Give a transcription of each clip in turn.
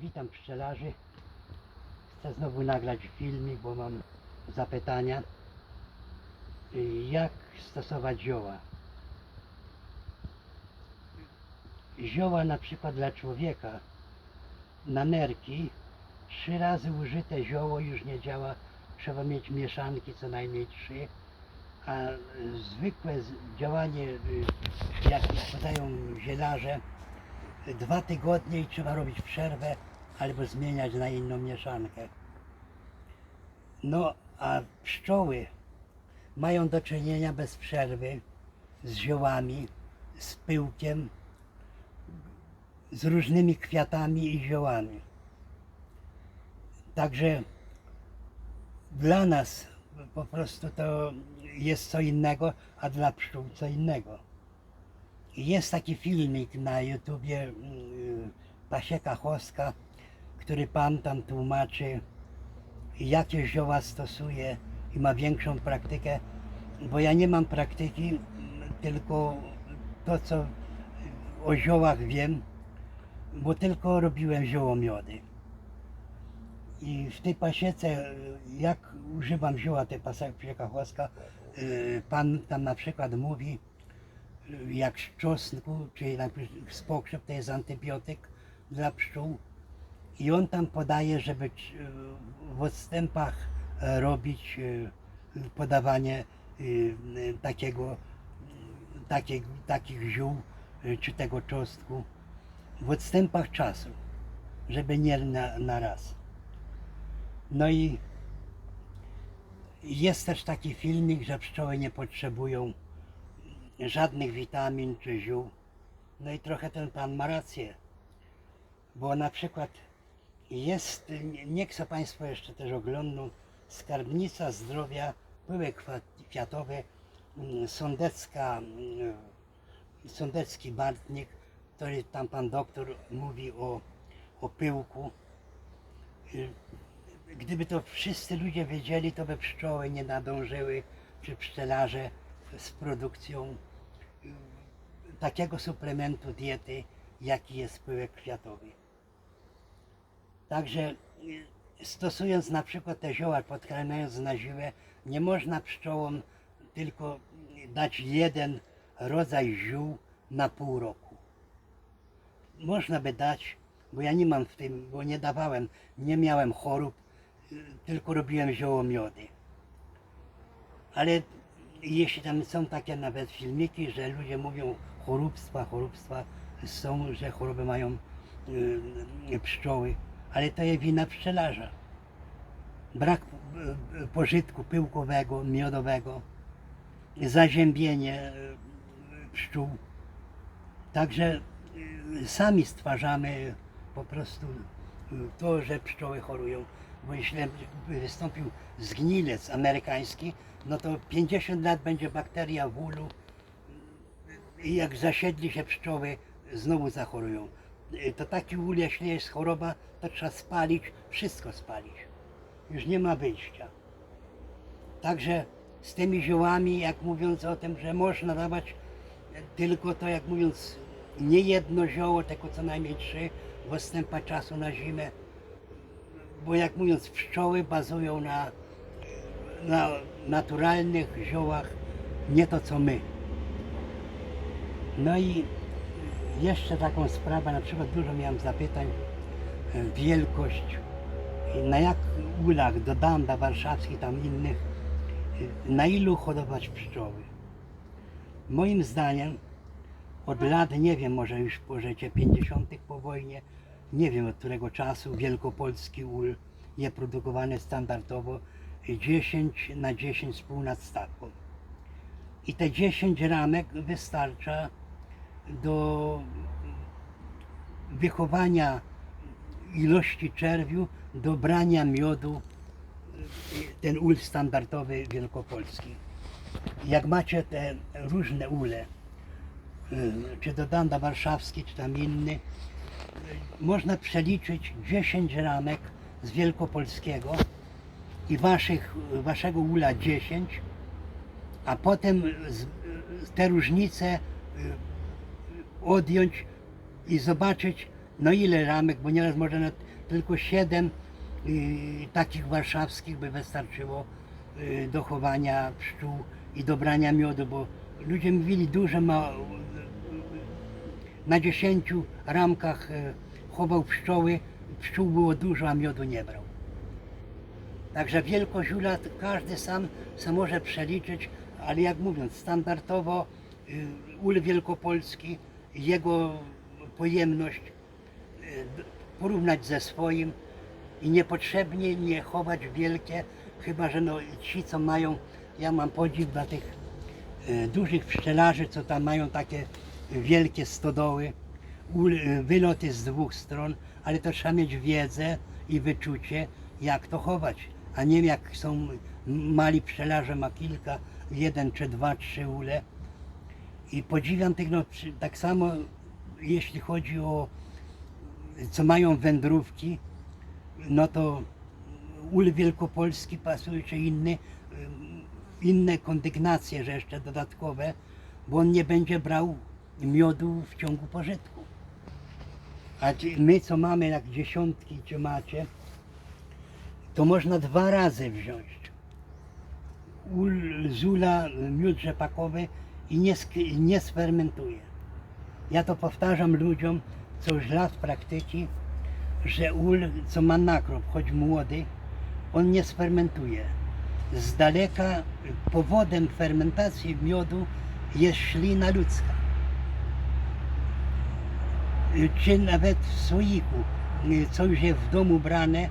Witam pszczelarzy. Chcę znowu nagrać filmik, bo mam zapytania. Jak stosować zioła? Zioła na przykład dla człowieka na nerki trzy razy użyte zioło już nie działa. Trzeba mieć mieszanki co najmniej trzy. A zwykłe działanie, y, jak podają zielarze, dwa tygodnie i trzeba robić przerwę albo zmieniać na inną mieszankę. No a pszczoły mają do czynienia bez przerwy z ziołami, z pyłkiem, z różnymi kwiatami i ziołami. Także dla nas po prostu to jest co innego, a dla pszczół co innego. Jest taki filmik na YouTubie mm, Pasieka Choska, który pan tam tłumaczy, jakie zioła stosuje i ma większą praktykę, bo ja nie mam praktyki, tylko to, co o ziołach wiem, bo tylko robiłem ziołomiody. I w tej pasiece, jak używam zioła tej pasieka Choska, y, pan tam na przykład mówi, jak z czosnku, czy najpierw z pokrzep, to jest antybiotyk dla pszczół. I on tam podaje, żeby w odstępach e, robić e, podawanie e, takiego, takiej, takich ziół, czy tego czosnku w odstępach czasu, żeby nie na, na raz. No i jest też taki filmik, że pszczoły nie potrzebują żadnych witamin czy ziół. No i trochę ten pan ma rację. Bo na przykład jest, nie- chcę Państwo jeszcze też oglądną, skarbnica zdrowia, pyłek kwiatowy, mm, sądecka, mm, sądecki bartnik, który tam pan doktor mówi o, o pyłku. Y, Gdyby to wszyscy ludzie wiedzieli, to by pszczoły nie nadążyły, czy pszczelarze z produkcją takiego suplementu diety, jaki jest pyłek kwiatowy. Także y, stosując na przykład te zioła, podkramiając na siłę, nie można pszczołom tylko dać jeden rodzaj ziół na pół roku. Można by dać, bo ja nie mam w tym, bo nie dawałem, nie miałem chorób, y, tylko robiłem ziołomiody. Ale jeśli tam są takie nawet filmiki, że ludzie mówią choróbstwa, choróbstwa są, że choroby mają y, pszczoły, ale to jest wina pszczelarza. Brak y, y, pożytku pyłkowego, miodowego, zaziębienie y, pszczół. Także y, sami stwarzamy po prostu y, to, że pszczoły chorują. Bo jeśli wystąpił zgnilec amerykański, no to 50 lat będzie bakteria w ulu i jak zasiedli się pszczoły, znowu zachorują. Y, To taki ul, jeśli jest choroba, to trzeba spalić, wszystko spalić. Już nie ma wyjścia. Także z tymi ziołami, jak mówiąc o tym, że można dawać tylko to, jak mówiąc, nie jedno zioło, tylko co najmniej trzy w odstępach czasu na zimę. Bo jak mówiąc, pszczoły bazują na, na naturalnych ziołach, nie to co my. No i jeszcze taką sprawę, na przykład dużo miałem zapytań, e, wielkość, na jak ulach do Danda warszawskich, tam innych, e, na ilu hodować pszczoły. Moim zdaniem od lat, nie wiem, może już po życie 50. po wojnie, nie wiem od którego czasu, wielkopolski ul jest produkowany standardowo 10 na 10 z pół nadstawką. I te 10 ramek wystarcza do wychowania ilości czerwiu, do brania miodu, ten ul standardowy wielkopolski. Jak macie te różne ule, y, czy do Danda Warszawski, czy tam inny, y, można przeliczyć 10 ramek z wielkopolskiego i waszych, waszego ula 10, a potem te różnice y, odjąć i zobaczyć, no ile ramek, bo nieraz może tylko siedem y, takich warszawskich by wystarczyło y, do chowania pszczół i dobrania miodu, bo ludzie mówili duże ma na 10 ramkach e, chował pszczoły, pszczół było dużo, a miodu nie brał. Także wielkość ula każdy sam, sam może przeliczyć, ale jak mówiąc, standardowo y, ul wielkopolski, jego pojemność d- porównać ze swoim i niepotrzebnie nie chować wielkie, chyba że no, ci co mają, ja mam podziw dla tych y, dużych pszczelarzy, co tam mają takie wielkie stodoły, y, wyloty z dwóch stron, ale to trzeba mieć wiedzę i wyczucie, jak to chować, a nie jak są mali pszczelarze, ma kilka, jeden czy dwa, trzy ule. I podziwiam tych, no, tak samo jeśli chodzi o co mają wędrówki, no to ul wielkopolski pasuje, czy inny, ym, inne kondygnacje, że jeszcze dodatkowe, bo on nie będzie brał miodu w ciągu pożytku. A my co mamy, jak dziesiątki czy macie, to można dwa razy wziąć. Ul, z ula miód rzepakowy i nie, nie sfermentuje. Ja to powtarzam ludziom, co już lat praktyki, że ul, co ma nakrop, choć młody, on nie sfermentuje. Z daleka powodem fermentacji miodu jest ślina ludzka. Czy nawet w słoiku, co już jest w domu brane,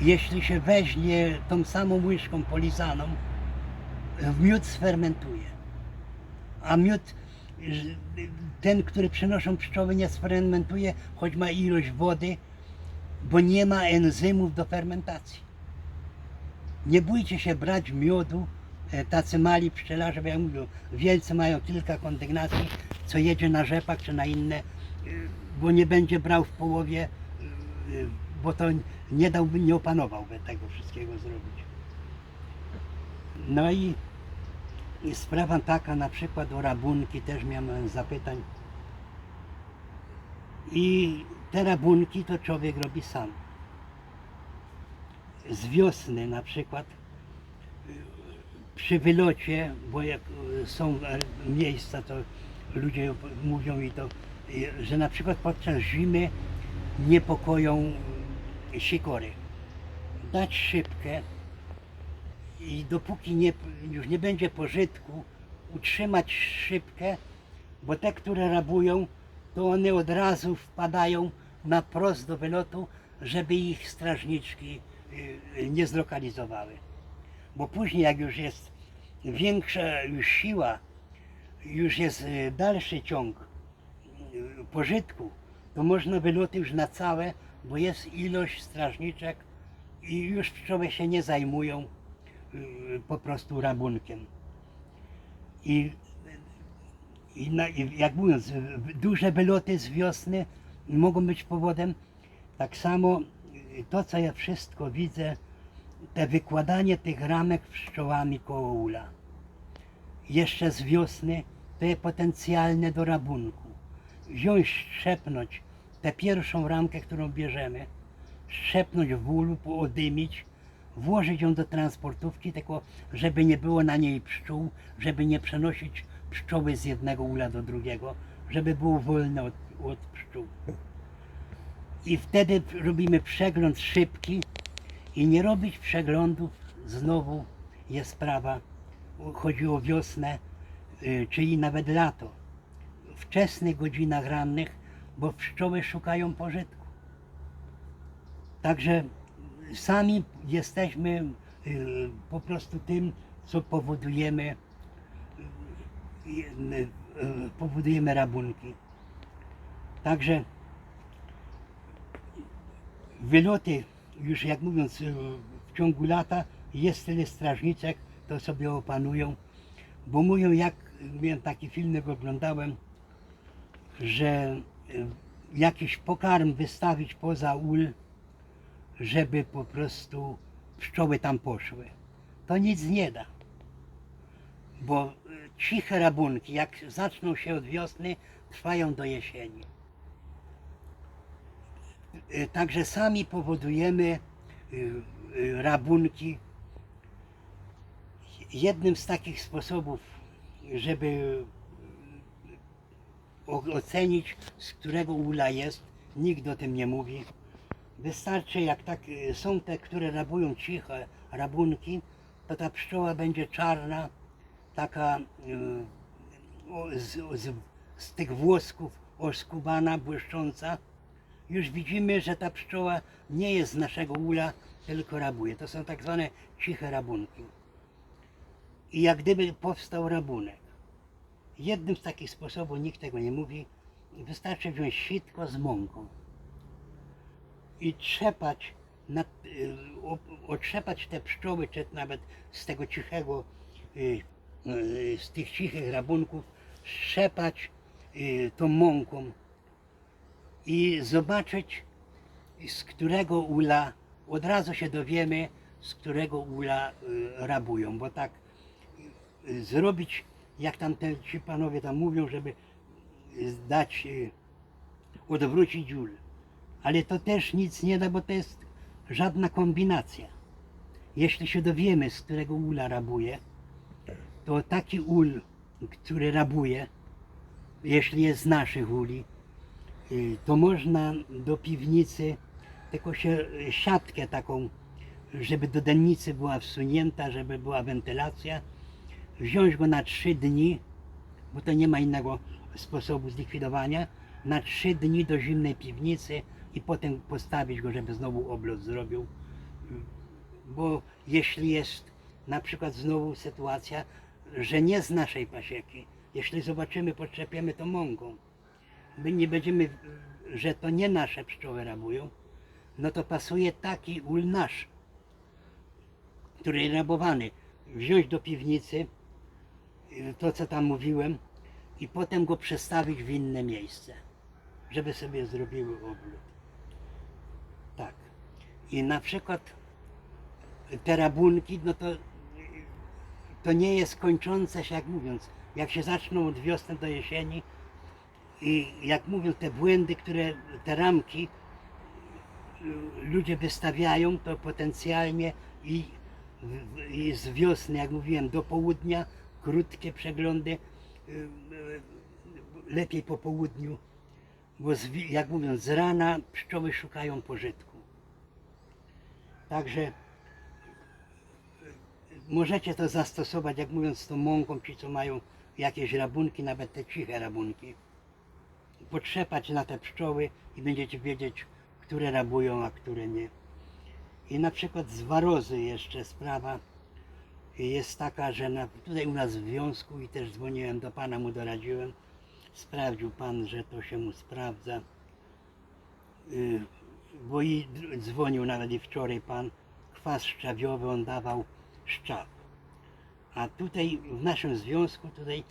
jeśli się weźmie tą samą łyżką polizaną, miód sfermentuje. A miód, ten, który przynoszą pszczoły, nie sfermentuje, choć ma ilość wody, bo nie ma enzymów do fermentacji. Nie bójcie się brać miodu, e, tacy mali pszczelarze, bo jak mówię, wielcy mają kilka kondygnacji, co jedzie na rzepak czy na inne, y, bo nie będzie brał w połowie, y, bo to nie dałby, nie opanowałby tego wszystkiego zrobić. No i, i sprawa taka na przykład o rabunki, też miałem zapytań. I te rabunki to człowiek robi sam. Z wiosny na przykład y, przy wylocie, bo jak y, są e, miejsca, to ludzie mówią i to, y, że na przykład podczas zimy niepokoją sikory. Dać szybkę i dopóki nie, już nie będzie pożytku, utrzymać szybkę, bo te, które rabują, to one od razu wpadają na prost do wylotu, żeby ich strażniczki y, nie zlokalizowały. Bo później, jak już jest większa już siła, już jest y, dalszy ciąg y, pożytku, to można wyloty już na całe, bo jest ilość strażniczek i już pszczoły się nie zajmują po prostu rabunkiem. I, i, na, i jak mówiąc, y, duże wyloty z wiosny mogą być powodem. Tak samo y, to, co ja wszystko widzę, te wykładanie tych ramek pszczołami koło ula. Jeszcze z wiosny to jest potencjalne do rabunku. Wziąć, szczepnąć tę pierwszą ramkę, którą bierzemy, szczepnąć w ulu, odymić, włożyć ją do transportówki, tylko żeby nie było na niej pszczół, żeby nie przenosić pszczoły z jednego ula do drugiego, żeby było wolne od, od pszczół. I wtedy robimy przegląd szybki i nie robić przeglądów znowu jest sprawa, chodzi o wiosnę, y, czyli nawet lato. Wczesnych godzinach rannych, bo pszczoły szukają pożytku. Także sami jesteśmy y, po prostu tym, co powodujemy, y, y, powodujemy rabunki. Także wyloty, już jak mówiąc, w ciągu lata jest tyle strażniczek, to sobie opanują, bo mówią, jak miałem taki filmik, oglądałem, że jakiś pokarm wystawić poza ul, żeby po prostu pszczoły tam poszły. To nic nie da. Bo y, ciche rabunki, jak zaczną się od wiosny, trwają do jesieni. y, także sami powodujemy y, y, rabunki. Jednym z takich sposobów, żeby o- ocenić, z którego ula jest, nikt o tym nie mówi. Wystarczy, jak tak y, są te, które rabują ciche rabunki, to ta pszczoła będzie czarna, taka y, z, z, z tych włosków oskubana, błyszcząca. Już widzimy, że ta pszczoła nie jest z naszego ula, tylko rabuje. To są tak zwane ciche rabunki. I jak gdyby powstał rabunek. Jednym z takich sposobów, nikt tego nie mówi, wystarczy wziąć sitko z mąką i trzepać, na, y, otrzepać te pszczoły, czy nawet z tego cichego, y, y, z tych cichych rabunków, trzepać y, tą mąką i zobaczyć, z którego ula, od razu się dowiemy, z którego ula rabują, bo tak zrobić, jak tam te, ci panowie tam mówią, żeby dać, odwrócić ul. Ale to też nic nie da, bo to jest żadna kombinacja. Jeśli się dowiemy, z którego ula rabuje, to taki ul, który rabuje, jeśli jest z naszych uli, y, to można do piwnicy tylko się siatkę taką, żeby do dennicy była wsunięta, żeby była wentylacja, wziąć go na trzy dni, bo to nie ma innego sposobu zlikwidowania, na trzy dni do zimnej piwnicy i potem postawić go, żeby znowu oblot zrobił. Bo jeśli jest na przykład znowu sytuacja, że nie z naszej pasieki, jeśli zobaczymy, podczepiemy to mąką, my nie będziemy, że to nie nasze pszczoły rabują, no to pasuje taki ul nasz, który jest rabowany, wziąć do piwnicy, to co tam mówiłem, i potem go przestawić w inne miejsce, żeby sobie zrobiły obrót. I na przykład te rabunki, no to, to nie jest kończące się, jak mówiąc, jak się zaczną od wiosny do jesieni i jak mówią te błędy, które te ramki ludzie wystawiają, to potencjalnie i, i z wiosny, jak mówiłem, do południa, krótkie przeglądy, lepiej po południu, bo z, jak mówią, z rana pszczoły szukają pożytku. Także możecie to zastosować, jak mówiąc, z tą mąką, ci co mają jakieś rabunki, nawet te ciche rabunki. Potrzepać na te pszczoły i będziecie wiedzieć, które rabują, a które nie. I na przykład z warozy jeszcze sprawa jest taka, że na, tutaj u nas w związku i też dzwoniłem do pana, mu doradziłem, sprawdził pan, że to się mu sprawdza. Y, Bo i dzwonił nawet i wczoraj pan, kwas szczawiowy on dawał szczaw. A tutaj w naszym związku tutaj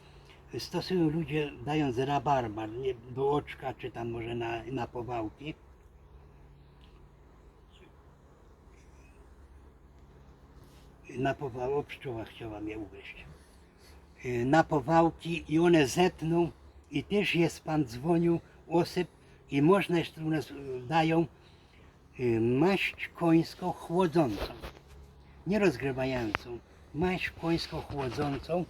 stosują ludzie dając rabarbar nie, do oczka, czy tam może na, na powałki. Na powałki, pszczoła chciała mnie ugryźć. Y, Na powałki i one zetną i też jest pan dzwonił, osyp i można jeszcze u nas y, dają maść końską chłodzącą, nie rozgrywającą, maść końską chłodzącą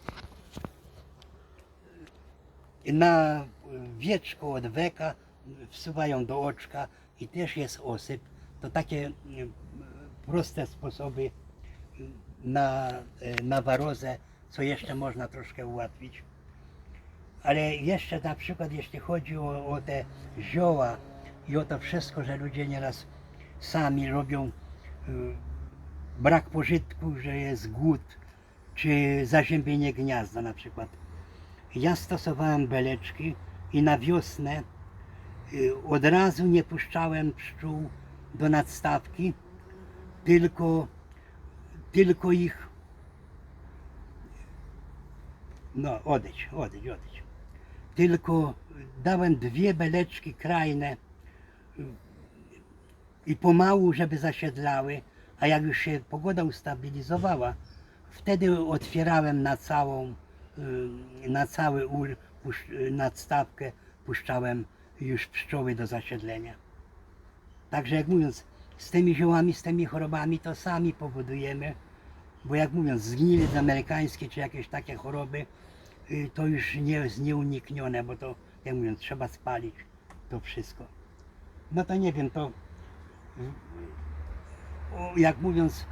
na wieczko od weka wsuwają do oczka i też jest osyp. To takie y, proste sposoby y, na, y, na warozę, co jeszcze można troszkę ułatwić. Ale jeszcze na przykład jeśli chodzi o, o te zioła i o to wszystko, że ludzie nieraz sami robią y, brak pożytku, że jest głód, czy zaziębienie gniazda na przykład. Ja stosowałem beleczki i na wiosnę y, od razu nie puszczałem pszczół do nadstawki, tylko, tylko ich no odejdź, odejdź, odejdź. Tylko dałem dwie beleczki krajne y, i pomału, żeby zasiedlały, a jak już się pogoda ustabilizowała, wtedy otwierałem na całą, y, na cały ul, nadstawkę, puszczałem już pszczoły do zasiedlenia. Także jak mówiąc, z tymi ziołami, z tymi chorobami to sami powodujemy, bo jak mówiąc, zgnilec amerykańskie czy jakieś takie choroby, y, to już nie jest nieuniknione, bo to, jak mówiąc, trzeba spalić to wszystko. No to nie wiem, to o, jak mówiąc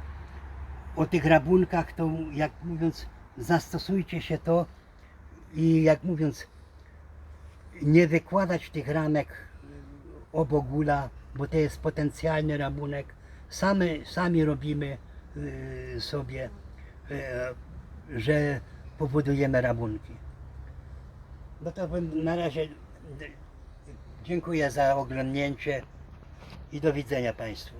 o tych rabunkach, to jak mówiąc, zastosujcie się to i jak mówiąc, nie wykładać tych ramek obok gula, bo to jest potencjalny rabunek. Sami, sami robimy y, sobie, y, że powodujemy rabunki. No to bym na razie y, dziękuję za oglądnięcie i do widzenia Państwu.